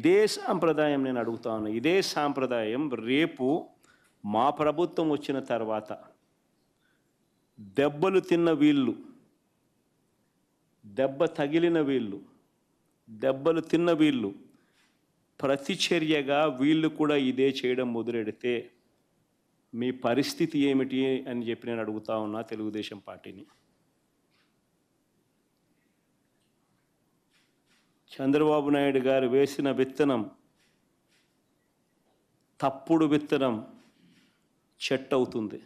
ఇదే సాంప్రదాయం నేను అడుగుతాను. ఇదే సాంప్రదాయం రేపు మా ప్రభుత్వం వచ్చిన తర్వాత దెబ్బలు తిన్న వీళ్ళు దెబ్బ తగిలిన వీళ్ళు దెబ్బలు తిన్న వీళ్ళు ప్రతిచర్యగా వీళ్ళు కూడా ఇదే చేయడం మొదలెడితే మీ పరిస్థితి ఏమిటి అని చెప్పి నేను అడుగుతా ఉన్నా తెలుగుదేశం పార్టీని. చంద్రబాబు నాయుడు గారు వేసిన విత్తనం తప్పుడు విత్తనం చెట్టు అవుతుంది.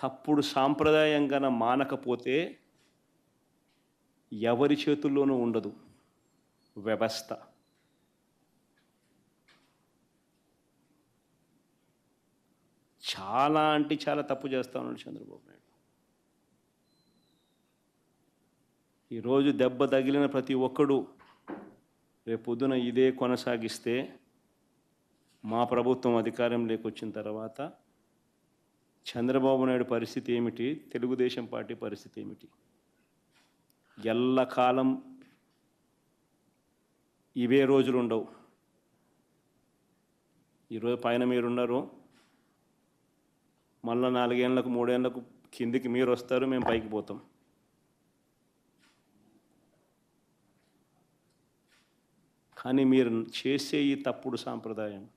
తప్పుడు సాంప్రదాయంగా మానకపోతే ఎవరి చేతుల్లోనూ ఉండదు. వ్యవస్థ. చాలా అంటే చాలా తప్పు చేస్తా ఉన్నాడు చంద్రబాబు నాయుడు. ఈరోజు దెబ్బ తగిలిన ప్రతి ఒక్కడు రేపొద్దున ఇదే కొనసాగిస్తే మా ప్రభుత్వం అధికారంలోకి వచ్చిన తర్వాత చంద్రబాబు నాయుడు పరిస్థితి ఏమిటి? తెలుగుదేశం పార్టీ పరిస్థితి ఏమిటి? ఎల్లకాలం ఇవే రోజులు ఉండవు. ఈరోజు పైన మీరున్నారు. మళ్ళీ నాలుగేళ్ళకు మూడేళ్ళకు కిందికి మీరు వస్తారు మేము పైకి పోతాం. కానీ మీరు చేసే ఈ తప్పుడు సాంప్రదాయం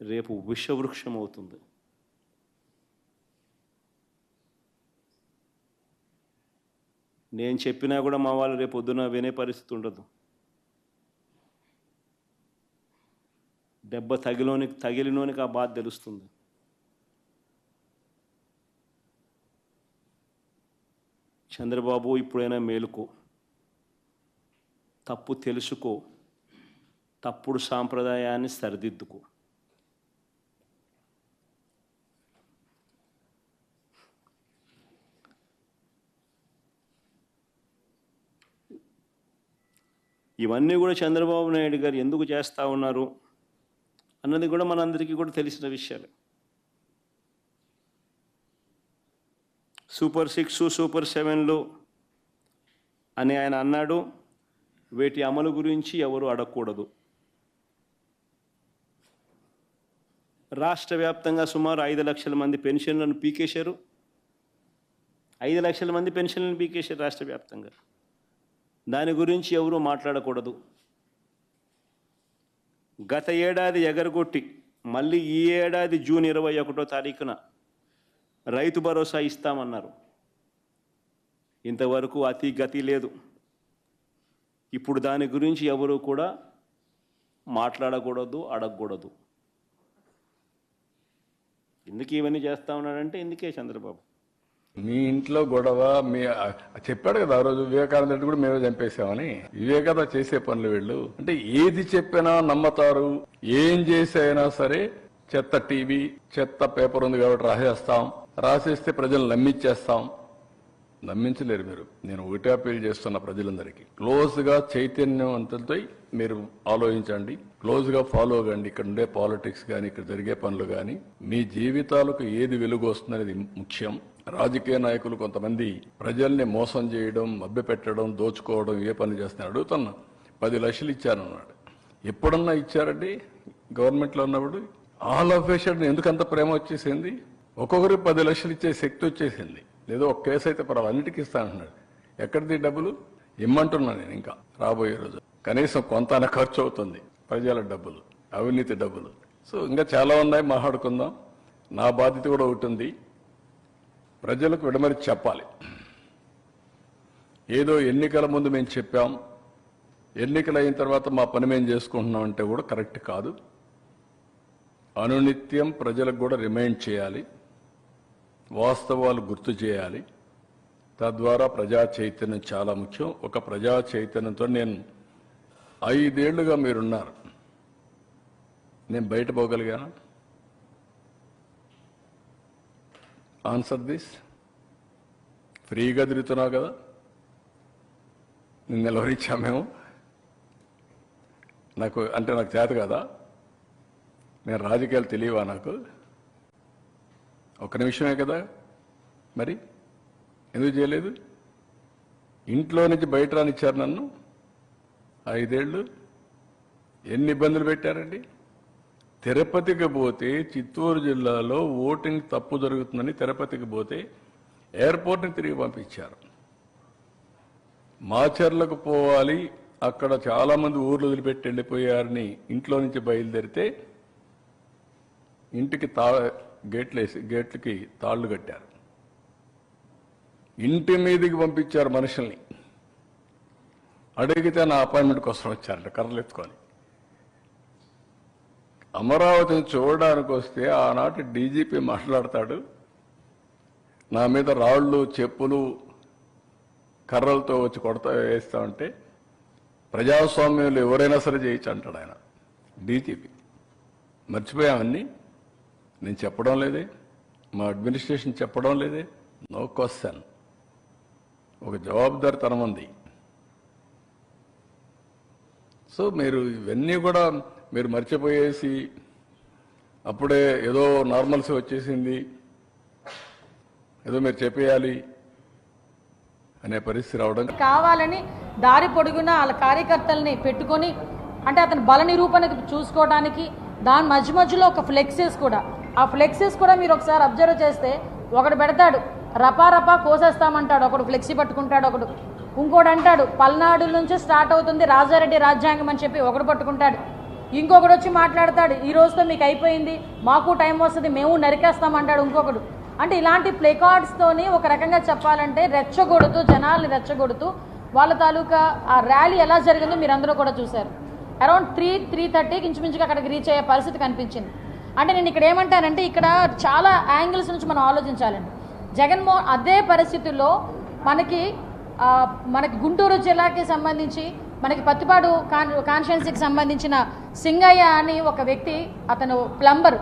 రేపు విషవృక్షం అవుతుంది. నేను చెప్పినా కూడా మా వాళ్ళు రేపు పొద్దున వినే పరిస్థితి ఉండదు. దెబ్బ తగిలోనికి తగిలినోనికి ఆ బాధ తెలుస్తుంది. చంద్రబాబు ఇప్పుడైనా మేలుకో. తప్పు తెలుసుకో. తప్పుడు సాంప్రదాయాన్ని సరిదిద్దుకో. ఇవన్నీ కూడా చంద్రబాబు నాయుడు గారు ఎందుకు చేస్తూ ఉన్నారు అన్నది కూడా మనందరికీ కూడా తెలిసిన విషయాలు సూపర్ సిక్స్ సూపర్ సెవెన్లు అని ఆయన అన్నాడు. వీటి అమలు గురించి ఎవరు అడగకూడదు. రాష్ట్ర వ్యాప్తంగా సుమారు ఐదు లక్షల మంది పెన్షన్లను పీకేశారు. ఐదు లక్షల మంది పెన్షన్లను పీకేశారు రాష్ట్ర వ్యాప్తంగా. దాని గురించి ఎవరు మాట్లాడకూడదు. గత ఏడాది ఎగరగొట్టి మళ్ళీ ఈ ఏడాది జూన్ ఇరవై ఒకటో తారీఖున రైతు భరోసా ఇస్తామన్నారు. ఇంతవరకు అతి గతి లేదు. ఇప్పుడు దాని గురించి ఎవరు కూడా మాట్లాడకూడదు అడగకూడదు. ఎందుకు ఇవన్నీ చేస్తా ఉన్నాడంటే ఎందుకే చంద్రబాబు. మీ ఇంట్లో గొడవ మీ చెప్పాడు కదా ఆ రోజు వివేకానంద రెడ్డి కూడా మేమే చంపేశామని. వివేకానంద చేసే పనులు వీళ్ళు. అంటే ఏది చెప్పినా నమ్మతారు ఏం చేసి అయినా సరే చెత్త టీవీ చెత్త పేపర్ ఉంది కాబట్టి రాసేస్తాం. రాసేస్తే ప్రజలు నమ్మిచ్చేస్తాం. నమ్మించలేరు మీరు. నేను ఒకటే అప్పీల్ చేస్తున్న ప్రజలందరికీ. క్లోజ్గా చైతన్యవంతులతో మీరు ఆలోచించండి. క్లోజ్గా ఫాలో అవ్వండి. ఇక్కడ ఉండే పాలిటిక్స్ కానీ ఇక్కడ జరిగే పనులు కానీ మీ జీవితాలకు ఏది వెలుగు వస్తుందనేది ముఖ్యం. రాజకీయ నాయకులు కొంతమంది ప్రజల్ని మోసం చేయడం మభ్యపెట్టడం దోచుకోవడం ఏ పని చేస్తున్నారు? అడుగుతున్నా. పది లక్షలు ఇచ్చారన్నాడు ఎప్పుడన్నా ఇచ్చారండి గవర్నమెంట్లో ఉన్నప్పుడు? ఆల్ ఆఫ్ ఎందుకు అంత ప్రేమ వచ్చేసింది? ఒక్కొక్కరికి పది లక్షలు ఇచ్చే శక్తి వచ్చేసింది. లేదో ఒక కేసు అయితే పర్వాలేదు అన్నిటికీ ఇస్తానంటున్నాడు ఎక్కడిది డబ్బులు? ఇమ్మంటున్నాను నేను ఇంకా రాబోయే రోజు. కనీసం కొంత ఖర్చు అవుతుంది ప్రజల డబ్బులు అవినీతి డబ్బులు. సో ఇంకా చాలా ఉన్నాయి మాట్లాడుకుందాం. నా బాధ్యత కూడా ఒకటి ఉంది. ప్రజలకు విడమరి చెప్పాలి. ఏదో ఎన్నికల ముందు మేము చెప్పాం. ఎన్నికలు అయిన తర్వాత మా పని మేము చేసుకుంటున్నాం అంటే కూడా కరెక్ట్ కాదు. అనునిత్యం ప్రజలకు కూడా రిమైండ్ చేయాలి. వాస్తవాలు గుర్తు చేయాలి. తద్వారా ప్రజా చైతన్యం చాలా ముఖ్యం. ఒక ప్రజా చైతన్యంతో నేను ఐదేళ్ళుగా మీరున్నారు. నేను బయట పోగలిగాను? ఆన్సర్ దిస్ ఫ్రీగా తిరుగుతున్నావు కదా? నిన్ను నిలవరించా మేము. నాకు అంటే నాకు చేత కదా? నేను రాజకీయాలు తెలియవా నాకు? ఒక్క నిమిషమే కదా? మరి? ఎందుకు చేయలేదు? ఇంట్లో నుంచి బయట రానిచ్చారు నన్ను? ఐదేళ్ళు? ఎన్ని ఇబ్బందులు పెట్టారండి? తిరుపతికి పోతే చిత్తూరు జిల్లాలో ఓటింగ్ తప్పు జరుగుతుందని తిరుపతికి పోతే ఎయిర్పోర్ట్ని తిరిగి పంపించారు. మాచర్లకు పోవాలి. అక్కడ చాలామంది ఊర్లు వదిలిపెట్టి వెళ్ళిపోయారని ఇంట్లో నుంచి బయలుదేరితే ఇంటికి తా గేట్లు వేసి గేట్లకి తాళ్ళు కట్టారు. ఇంటి మీదకి పంపించారు మనుషుల్ని. అడిగితే నా అపాయింట్మెంట్ కోసం వచ్చారంట కర్రలు ఎత్తుకొని. అమరావతిని చూడడానికి వస్తే ఆనాటి డీజీపీ మాట్లాడతాడు నా మీద రాళ్ళు చెప్పులు కర్రలతో వచ్చి కొడతా వేస్తా ఉంటే ప్రజాస్వామ్యంలో ఎవరైనా సరే చేయొచ్చు అంటాడు ఆయన డీజీపీ. మర్చిపోయామన్నీ? నేను చెప్పడం లేదే. మా అడ్మినిస్ట్రేషన్ చెప్పడం లేదే. No question. ఒక జవాబుదారితనం ఉంది. సో మీరు ఇవన్నీ కూడా మీరు మర్చిపోయేసి అప్పుడే ఏదో నార్మల్స్ వచ్చేసింది. ఏదో మీరు చెప్పేయాలి అనే పరిస్థితి రావడం కావాలని దారి పొడుగున వాళ్ళ కార్యకర్తల్ని పెట్టుకొని అంటే అతని బల నిరూపణకు చూసుకోవడానికి దాని మధ్య మధ్యలో ఒక ఫ్లెక్సెస్ కూడా ఆ ఫ్లెక్సీస్ కూడా మీరు ఒకసారి అబ్జర్వ్ చేస్తే ఒకడు పెడతాడు రపా రపా కోసేస్తామంటాడు. ఒకడు ఫ్లెక్సీ పట్టుకుంటాడు ఒకడు ఇంకోడు అంటాడు పల్నాడు నుంచి స్టార్ట్ అవుతుంది రాజారెడ్డి రాజ్యాంగం అని చెప్పి ఒకడు పట్టుకుంటాడు. ఇంకొకడు వచ్చి మాట్లాడతాడు ఈ రోజుతో మీకు అయిపోయింది మాకు టైం వస్తుంది మేము నరికేస్తామంటాడు ఇంకొకడు. అంటే ఇలాంటి ప్లేకార్డ్స్తోని ఒక రకంగా చెప్పాలంటే రెచ్చగొడుతూ జనాల్ని రెచ్చగొడుతూ వాళ్ళ తాలూకా ఆ ర్యాలీ ఎలా జరిగిందో మీరు అందరూ కూడా చూశారు. అరౌండ్ త్రీ త్రీ థర్టీకి ఇంచుమించుగా అక్కడికి రీచ్ అయ్యే పరిస్థితి కనిపించింది. అంటే నేను ఇక్కడ ఏమంటానంటే ఇక్కడ చాలా యాంగిల్స్ నుంచి మనం ఆలోచించాలండి. జగన్మోహన్ అదే పరిస్థితుల్లో మనకి మనకి గుంటూరు జిల్లాకి సంబంధించి మనకి పత్తిపాడు కాన్ కాన్స్టిట్యున్సీకి సంబంధించిన సింగయ్య అని ఒక వ్యక్తి అతను ప్లంబర్.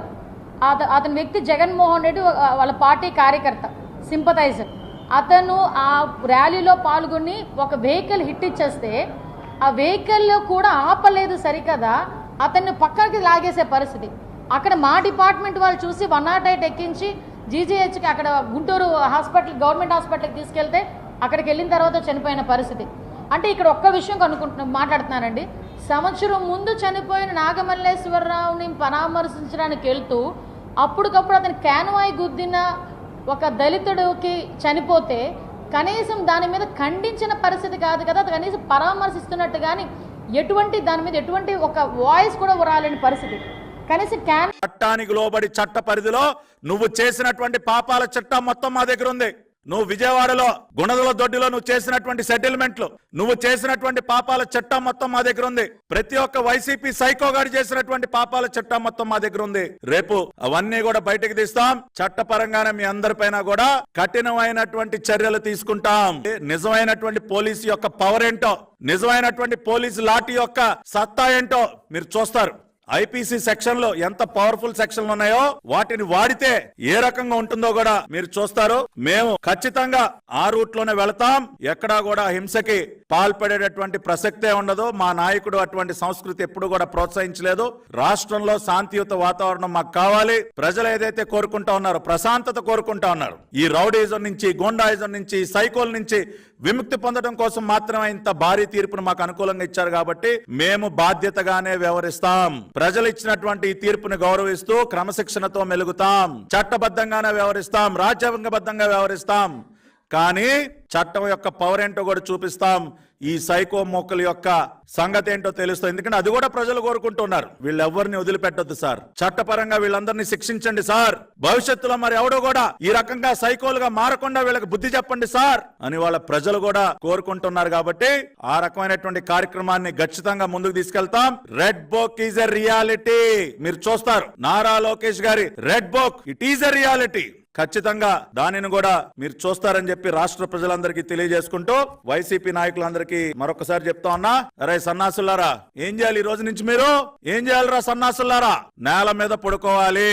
అత అతని వ్యక్తి జగన్మోహన్ రెడ్డి వాళ్ళ పార్టీ కార్యకర్త సింపథైజర్ అతను ఆ ర్యాలీలో పాల్గొని ఒక వెహికల్ హిట్ ఇచ్చేస్తే ఆ వెహికల్ కూడా ఆపలేదు సరికదా అతన్ని పక్కకి లాగేసే పరిస్థితి. అక్కడ మా డిపార్ట్మెంట్ వాళ్ళు చూసి వన్ నాట్ ఎయిట్ ఎక్కించి జీజీహెచ్కి అక్కడ గుంటూరు హాస్పిటల్ గవర్నమెంట్ హాస్పిటల్కి తీసుకెళ్తే అక్కడికి వెళ్ళిన తర్వాత చనిపోయిన పరిస్థితి. అంటే ఇక్కడ ఒక్క విషయం కనుక్కుంటున్నా మాట్లాడుతున్నానండి. సంవత్సరం ముందు చనిపోయిన నాగమల్లేశ్వరరావుని పరామర్శించడానికి వెళ్తూ అప్పటికప్పుడు అతని క్యాన్వాయ్ గుద్దిన ఒక దళితుడికి చనిపోతే కనీసం దాని మీద ఖండించిన పరిస్థితి కాదు కదా అది కనీసం పరామర్శిస్తున్నట్టు కానీ ఎటువంటి దాని మీద ఎటువంటి ఒక వాయిస్ కూడా రాలేని పరిస్థితి. కనీసం క్యాన్ చట్టానికి లోబడి చట్ట పరిధిలో నువ్వు చేసినటువంటి పాపాల చట్టం మొత్తం మా దగ్గర ఉంది. నువ్వు విజయవాడలో గుణదల దొడ్డిలో నువ్వు చేసినటువంటి సెటిల్మెంట్లు నువ్వు చేసినటువంటి పాపాల చట్టం మొత్తం మా దగ్గర ఉంది. ప్రతి ఒక్క వైసీపీ సైకో గారు చేసినటువంటి పాపాల చట్టం మొత్తం మా దగ్గర ఉంది. రేపు అవన్నీ కూడా బయటకు తీస్తాం. చట్టపరంగానే మీ అందరిపైన కూడా కఠినమైనటువంటి చర్యలు తీసుకుంటాం. నిజమైనటువంటి పోలీసు యొక్క పవర్ ఏంటో నిజమైనటువంటి పోలీసు లాఠీ యొక్క సత్తా ఏంటో మీరు చూస్తారు. ఐపీసీ సెక్షన్లో ఎంత పవర్ఫుల్ సెక్షన్లు ఉన్నాయో వాటిని వాడితే ఏ రకంగా ఉంటుందో కూడా మీరు చూస్తారు. మేము ఖచ్చితంగా ఆ రూట్లోనే వెళతాం. ఎక్కడా కూడా హింసకి పాల్పడేటటువంటి ప్రసక్తే ఉండదు మా నాయకుడు అటువంటి సంస్కృతి ఎప్పుడు కూడా ప్రోత్సహించలేదు. రాష్ట్రంలో శాంతియుత వాతావరణం మాకు కావాలి. ప్రజలు ఏదైతే కోరుకుంటా ఉన్నారో ప్రశాంతత కోరుకుంటా ఉన్నారు. ఈ రౌడీజం నుంచి గోండాయిజం నుంచి సైకోల్ నుంచి విముక్తి పొందడం కోసం మాత్రమే ఇంత భారీ తీర్పును మాకు అనుకూలంగా ఇచ్చారు కాబట్టి మేము బాధ్యతగానే వ్యవహరిస్తాం. ప్రజలు ఇచ్చినటువంటి ఈ తీర్పును గౌరవిస్తూ క్రమశిక్షణతో మెలుగుతాం. చట్టబద్ధంగానే వ్యవహరిస్తాం. రాజ్యాంగబద్ధంగా వ్యవహరిస్తాం. కానీ చట్టం యొక్క పవర్ ఏంటో కూడా చూపిస్తాం. ఈ సైకో మొక్కల యొక్క సంగతి ఏంటో తెలుస్తుంది. ఎందుకంటే అది కూడా ప్రజలు కోరుకుంటున్నారు. వీళ్ళెవ్వరిని వదిలిపెట్టొద్దు సార్. చట్టపరంగా వీళ్ళందరినీ శిక్షించండి సార్. భవిష్యత్తులో మరి ఎవడో కూడా ఈ రకంగా సైకోలుగా మారకుండా వీళ్ళకి బుద్ధి చెప్పండి సార్ అని వాళ్ళ ప్రజలు కూడా కోరుకుంటున్నారు కాబట్టి ఆ రకమైనటువంటి కార్యక్రమాన్ని ఖచ్చితంగా ముందుకు తీసుకెళ్తాం. Red book is a reality. మీరు చూస్తారు. నారా లోకేష్ గారి red book. It is a reality. ఖచ్చితంగా దానిని కూడా మీరు చూస్తారని చెప్పి రాష్ట్ర ప్రజలందరికీ తెలియజేసుకుంటూ వైసీపీ నాయకులందరికీ మరొకసారి చెప్తా ఉన్నా అరే సన్నాసులారా ఏం చేయాలి ఈ రోజు నుంచి మీరు? ఏం చేయాలిరా సన్నాసులారా? నేల మీద పడుకోవాలి.